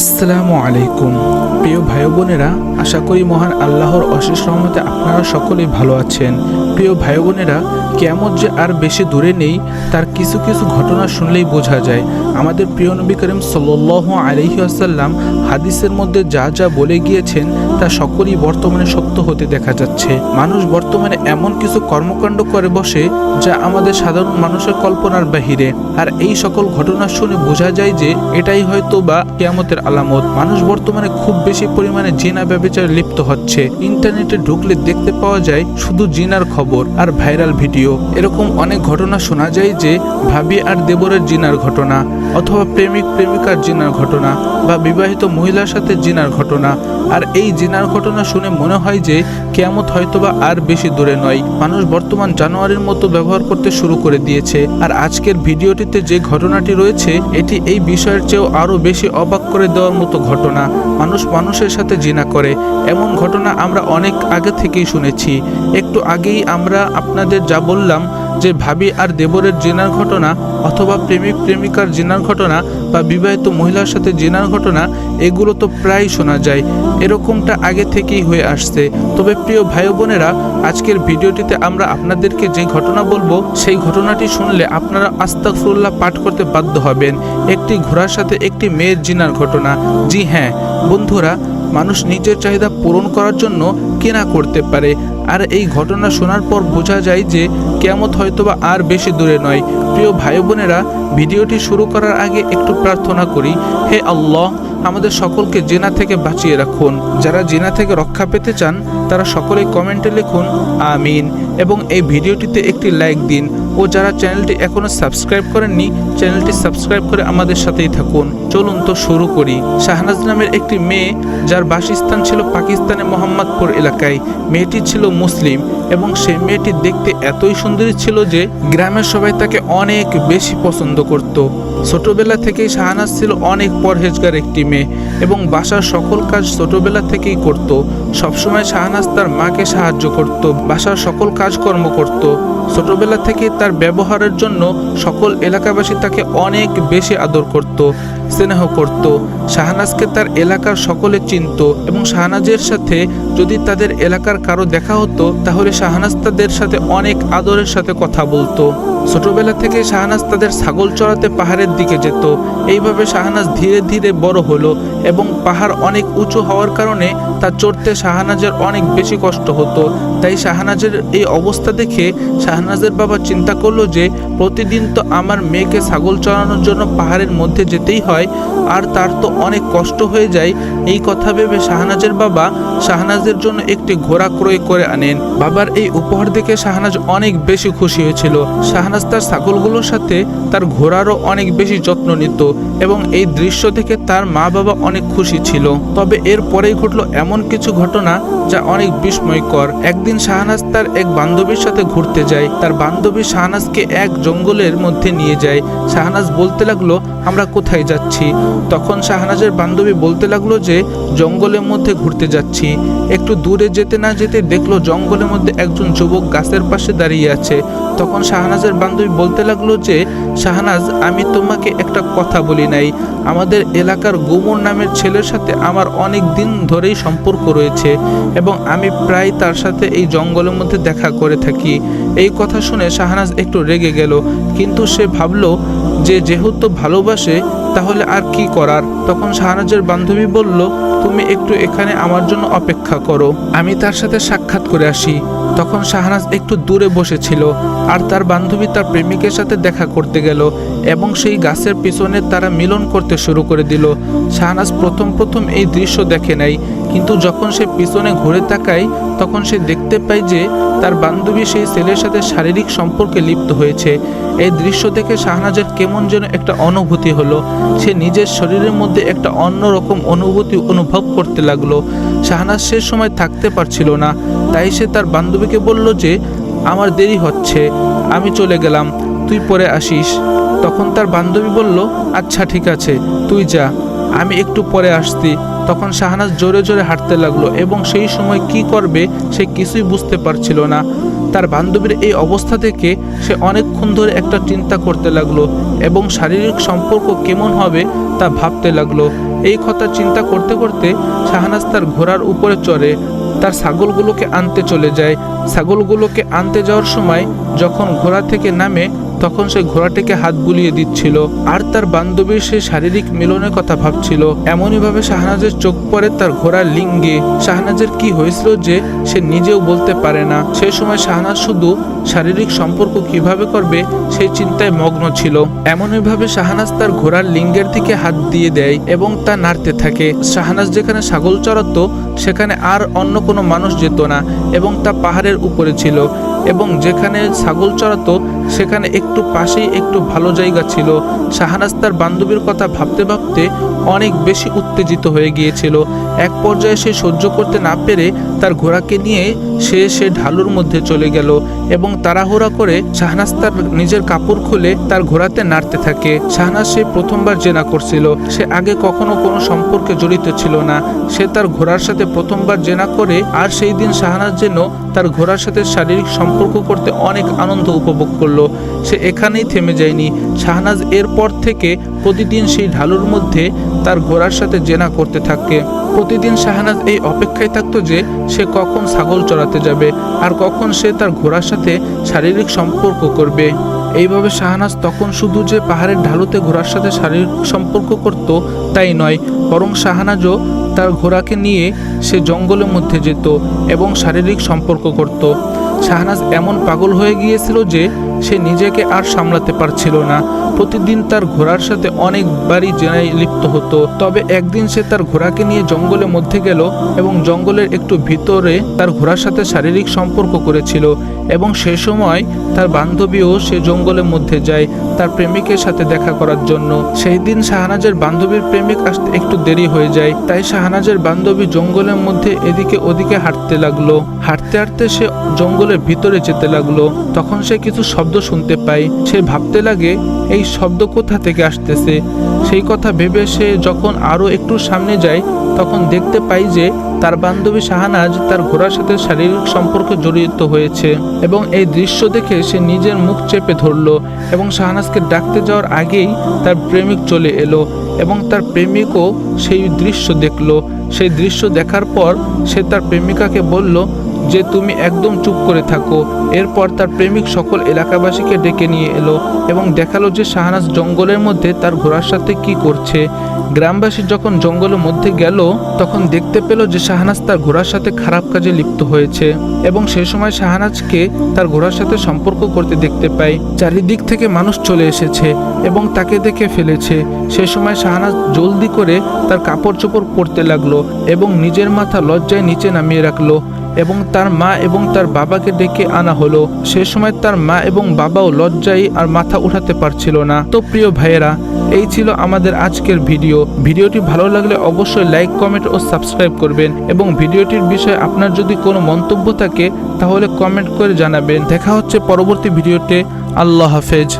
আসসালামু আলাইকুম। প্রিয় ভাই বোনেরা, আশা করি মহান আল্লাহর অশেষ রহমতে আপনারা সকলেই ভালো আছেন। প্রিয় ভাই বোনেরা কেমন যে আর বেশি দূরে নেই, তার কিছু কিছু ঘটনা শুনলেই বোঝা যায়। আমাদের প্রিয় নবী করিম সাল্লাহ আলহি আসাল্লাম হাদিসের মধ্যে যা যা বলে গিয়েছেন, তা সকলেই বর্তমানে সত্য হতে দেখা যাচ্ছে। মানুষ বর্তমানে এমন কিছু কর্মকাণ্ড করে বসে, যা আমাদের সাধারণ মানুষের কল্পনার বাহিরে। আর এই সকল ঘটনা শুনে বোঝা যায় যে, এটাই হয়তো বা কেয়ামতের আলামত। মানুষ বর্তমানে খুব বেশি পরিমাণে জিনা ব্যবচারে লিপ্ত হচ্ছে। ইন্টারনেটে ঢুকলে দেখতে পাওয়া যায় শুধু জিনার খবর আর ভাইরাল ভিডিও। এরকম অনেক ঘটনা শোনা যায় যে ভাবি আর দেবরের জিনার ঘটনা অথবা প্রেমিক প্রেমিকার জিনার ঘটনা বা বিবাহিত মহিলার সাথে জিনার ঘটনা। আর এই জিনার ঘটনা শুনে মনে হয় যে কেয়ামত হয়তোবা আর বেশি দূরে নয়। মানুষ বর্তমান জানুয়ারির মতো ব্যবহার করতে শুরু করে দিয়েছে। আর আজকের ভিডিওটিতে যে ঘটনাটি রয়েছে, এটি এই বিষয়ের চেয়েও আরও বেশি অবাক করে দেওয়ার মতো ঘটনা মানুষ মানুষের সাথে জিনা করে, এমন ঘটনা আমরা অনেক আগে থেকেই শুনেছি। একটু আগেই আমরা আপনাদের যা বললাম যে ভাবি আর দেবরের জেনার ঘটনা অথবা প্রেমিক প্রেমিকার জেনার ঘটনা বা বিবাহিত মহিলার সাথে জেনার ঘটনা, এগুলো তো প্রায় শোনা যায়। এরকমটা আগে থেকেই হয়ে আসছে। তবে প্রিয় ভাই বোনেরা, আজকের ভিডিওটিতে আমরা আপনাদেরকে যে ঘটনা বলব, সেই ঘটনাটি শুনলে আপনারা আস্তাকফুল্লাহ পাঠ করতে বাধ্য হবেন। একটি ঘোড়ার সাথে একটি মেয়ের জিনার ঘটনা। জি হ্যাঁ বন্ধুরা, মানুষ নিজের চাহিদা পূরণ করার জন্য কেনা করতে পারে। আর এই ঘটনা শোনার পর বোঝা যায় যে কেমত হয়তোবা আর বেশি দূরে নয়। প্রিয় ভাই বোনেরা ভিডিওটি শুরু করার আগে একটু প্রার্থনা করি, হে আল্লাহ আমাদের সকলকে জেনা থেকে বাঁচিয়ে রাখুন। যারা জেনা থেকে রক্ষা পেতে চান, তারা সকলেই কমেন্টে লিখুন, আমিন। এবং এই ভিডিওটিতে একটি লাইক দিন। ও যারা চ্যানেলটি এখনও সাবস্ক্রাইব করেননি, চ্যানেলটি সাবস্ক্রাইব করে আমাদের সাথেই থাকুন। চলুন তো শুরু করি। শাহনাজ নামের একটি মেয়ে, যার বাসস্থান ছিল পাকিস্তানের মোহাম্মদপুর এলাকায়। মেয়েটি ছিল মুসলিম এবং সেই মেয়েটি দেখতে এতই সুন্দরী ছিল যে, গ্রামের সবাই তাকে অনেক বেশি পছন্দ করত। ছোটবেলা থেকেই শাহানাজ ছিল অনেক পরহেজগার একটি মেয়ে এবং বাসার সকল কাজ ছোটবেলা থেকেই করত। সবসময় শাহানাজ তার মাকে সাহায্য করত, বাসার সকল কাজকর্ম করত। ছোটবেলা থেকে তার ব্যবহারের জন্য সকল এলাকাবাসী তাকে অনেক বেশি আদর করত। স্নেহ করত। শাহনাজকে তার এলাকার সকলে চিনত এবং শাহনাজের সাথে যদি তাদের এলাকার কারও দেখা হতো, তাহলে শাহনাজ তাদের সাথে অনেক আদরের সাথে কথা বলতো। ছোটবেলা থেকে শাহনাজ তাদের ছাগল চড়াতে পাহাড়ের দিকে যেত। এইভাবে শাহনাজ ধীরে ধীরে বড় হলো এবং পাহাড় অনেক উঁচু হওয়ার কারণে তা চড়তে শাহনাজের অনেক বেশি কষ্ট হতো। তাই শাহনাজের এই অবস্থা দেখে শাহনাজের বাবা চিন্তা করল যে প্রতিদিন তো আমার মেয়েকে ছাগল চড়ানোর জন্য পাহাড়ের মধ্যে যেতেই হয়, আর তার তো অনেক কষ্ট হয়ে যায়। এই কথা ভেবে শাহনাজের বাবা শাহনাজের জন্য একটি ঘোড়া ক্রয় করে আনেন। বাবার এই উপহার দেখে শাহনাজ অনেক বেশি খুশি হয়েছিল। শাহনাজ তার ছাগলগুলোর সাথে তার ঘোড়ারও অনেক বেশি যত্ন নিত এবং এই দৃশ্য দেখে তার মা বাবা অনেক খুশি ছিল। তবে এর পরেই ঘটলো এমন কিছু ঘটনা যা অনেক বিস্ময়কর। একদিন শাহনাজ তার এক বান্ধবীর সাথে ঘুরতে যায়। তার বান্ধবী শাহনাজকে এক জঙ্গলের মধ্যে নিয়ে যায়। শাহনাজ বলতে লাগল, আমরা কোথায় যাচ্ছি? তখন শাহনাজের বান্ধবী বলতে লাগল যে, জঙ্গলের মধ্যে ঘুরতে যাচ্ছি। একটু দূরে যেতে না যেতে দেখল জঙ্গলের মধ্যে একজন যুবক গাছের পাশে দাঁড়িয়ে আছে। তখন শাহনাজের বান্ধবী বলতে লাগল যে, শাহনাজ, আমি তোমাকে একটা কথা বলি নাই। আমাদের এলাকার গুমর নামের ছেলের সাথে আমার অনেক দিন ধরেই সম্পর্ক রয়েছে। এবং আমি প্রায় তার সাথে এই জঙ্গলের মধ্যে দেখা করে থাকি। এই কথা শুনে শাহনাজ একটু রেগে গেল, কিন্তু সে ভাবল যে যেহেতু ভালোবাসে তাহলে আর কি করার? তখন শাহনাজের বান্ধবী বলল, তুমি একটু এখানে আমার জন্য অপেক্ষা করো। আমি তার সাথে সাক্ষাৎ করে আসি। তখন শাহনাজ একটু দূরে বসেছিল, আর তার বান্ধবী তার প্রেমিকের সাথে দেখা করতে গেল এবং সেই গাছের পিছনে তারা মিলন করতে শুরু করে দিল। শাহনাজ প্রথম প্রথম এই দৃশ্য দেখে নাই কিন্তু যখন সে পিছনে ঘুরে তাকায়, তখন সে দেখতে পায় যে তার বান্ধবী সেই ছেলের সাথে শারীরিক সম্পর্কে লিপ্ত হয়েছে। এই দৃশ্য দেখে শাহনাজের কেমন যেন একটা অনুভূতি হলো। সে নিজের শরীরের মধ্যে একটা অন্যরকম অনুভূতি অনুভব করতে লাগল। শাহনাজ সে সময় থাকতে পারছিল না। তাই সে তার বান্ধবীকে বলল যে, আমার দেরি হচ্ছে। আমি চলে গেলাম। তুই পরে আসিস। তখন তার বান্ধবী বলল আচ্ছা ঠিক আছে। তুই যা। আমি একটু পরে আসছি। তখন শাহনাজ জোরে জোরে হাঁটতে লাগল এবং সেই সময় কি করবে সে কিছুই বুঝতে পারছিল না। তার বান্ধবীর এই অবস্থা থেকে সে অনেকক্ষণ ধরে একটা চিন্তা করতে লাগল এবং শারীরিক সম্পর্ক কেমন হবে তা ভাবতে লাগল। এই কথা চিন্তা করতে করতে শাহনাজ তার ঘোড়ার উপরে চড়ে, তার ছাগলগুলোকে আনতে চলে যায়। ছাগলগুলোকে আনতে যাওয়ার সময় যখন ঘোড়া থেকে নামে তখন সে ঘোড়াটিকে হাত বুলিয়ে দিচ্ছিল, আর তার বান্ধবীর সে শারীরিক মিলনের কথা ভাবছিল। এমনইভাবে শাহনাজের চোখ পড়ে তার ঘোড়ার লিঙ্গে। শাহনাজের কি হয়েছিল যে সে নিজেও বলতে পারে না। সেই সময় শাহনাজ শুধু শারীরিক সম্পর্ক কীভাবে করবে সেই চিন্তায় মগ্ন ছিল। এমনইভাবে শাহনাজ তার ঘোড়ার লিঙ্গের দিকে হাত দিয়ে দেয় এবং তা নাড়তে থাকে। শাহনাজ যেখানে ছাগল চড়াতো, সেখানে আর অন্য কোনো মানুষ যেত না এবং তা পাহাড়ের উপরে ছিল এবং যেখানে ছাগল চড়াতো সেখানে একটু পাশেই একটু ভালো জায়গা ছিল। শাহনাজ তার বান্ধবীর কথা ভাবতে ভাবতে অনেক বেশি উত্তেজিত হয়ে গিয়েছিল। এক পর্যায়ে সে সহ্য করতে না পেরে তার ঘোড়াকে নিয়ে সে সে ঢালুর মধ্যে চলে গেল এবং তাড়াহুড়া করে শাহনাজ তার নিজের কাপড় খুলে তার ঘোড়াতে নাড়তে থাকে। শাহনাজ সে প্রথমবার জেনা করছিল। সে আগে কখনো কোনো সম্পর্কে জড়িত ছিল না। সে তার ঘোড়ার সাথে প্রথমবার জেনা করে আর সেই দিন শাহনাজ যেন তার ঘোড়ার সাথে শারীরিক সম্পর্ক করতে অনেক আনন্দ উপভোগ করল। সে এখানেই থেমে যায়নি। শাহনাজ এরপর থেকে প্রতিদিন সেই ঢালুর মধ্যে তার ঘোড়ার সাথে জেনা করতে থাকে। প্রতিদিন শাহনাজ এই অপেক্ষায় থাকতো যে সে কখন ছাগল চড়াতে যাবে আর কখন সে তার ঘোড়ার সাথে শারীরিক সম্পর্ক করবে। এইভাবে শাহনাজ তখন শুধু যে পাহাড়ের ঢালুতে ঘোড়ার সাথে শারীরিক সম্পর্ক করত তাই নয়, বরং শাহনাজও তার ঘোড়াকে নিয়ে সে জঙ্গলের মধ্যে যেত এবং শারীরিক সম্পর্ক করত। শাহনাজ এমন পাগল হয়ে গিয়েছিল যে সে নিজেকে আর সামলাতে পারছিল না। প্রতিদিন তার ঘোড়ার সাথে অনেকবারই জেনায় লিপ্ত হতো। তবে একদিন সে তার ঘোড়াকে নিয়ে জঙ্গলের মধ্যে গেল এবং জঙ্গলের একটু ভিতরে তার ঘোড়ার সাথে শারীরিক সম্পর্ক করেছিল এবং সে সময় তার বান্ধবীও সে জঙ্গলের মধ্যে যায়। তার প্রেমিকের সাথে দেখা করার জন্য। সেই দিন শাহনাজের বান্ধবীর প্রেমিক আসতে একটু দেরি হয়ে যায়, তাই শাহনাজের বান্ধবী জঙ্গলের মধ্যে এদিকে ওদিকে হাঁটতে লাগল। হাঁটতে হাঁটতে সে জঙ্গলের ভিতরে যেতে লাগল। তখন সে কিছু শব্দ শুনতে পায়। সে ভাবতে লাগে, এই শব্দ কোথা থেকে আসতেছে? সেই কথা ভেবে সে যখন আরও একটু সামনে যায়, তখন দেখতে পাই যে তার বান্ধবী শাহানাজ তার ঘোড়ার সাথে শারীরিক সম্পর্কে জড়িত হয়েছে এবং এই দৃশ্য দেখে সে নিজের মুখ চেপে ধরল এবং শাহানাজকে ডাকতে যাওয়ার আগেই তার প্রেমিক চলে এলো এবং তার প্রেমিকও সেই দৃশ্য দেখল। সেই দৃশ্য দেখার পর সে তার প্রেমিকাকে বলল যে তুমি একদম চুপ করে থাকো। এরপর তার প্রেমিক সকল এলাকাবাসীকে ডেকে নিয়ে এলো এবং দেখাল যে শাহনাজ জঙ্গলের মধ্যে তার ঘোড়ার সাথে কি করছে। গ্রামবাসী যখন জঙ্গলের মধ্যে গেল, তখন দেখতে পেল যে শাহনাজ তার ঘোড়ার সাথে খারাপ কাজে লিপ্ত হয়েছে এবং সে সময় শাহনাজকে তার ঘোড়ার সাথে সম্পর্ক করতে দেখতে পাই চারিদিক থেকে মানুষ চলে এসেছে এবং তাকে দেখে ফেলেছে। সে সময় শাহনাজ জলদি করে তার কাপড় চোপড় পরতে লাগল এবং নিজের মাথা লজ্জায় নিচে নামিয়ে রাখল। এবং তার মা এবং তার বাবাকে ডেকে আনা হলো। সে সময় তার মা এবং বাবাও লজ্জায় আর মাথা উঠাতে পারছিল না। তো প্রিয় ভাইয়েরা, এই ছিল আমাদের আজকের ভিডিও। ভিডিওটি ভালো লাগলে অবশ্যই লাইক, কমেন্ট ও সাবস্ক্রাইব করবেন এবং ভিডিওটির বিষয়ে আপনার যদি কোনো মন্তব্য থাকে, তাহলে কমেন্ট করে জানাবেন। দেখা হচ্ছে পরবর্তী ভিডিওতে। আল্লাহ হাফেজ।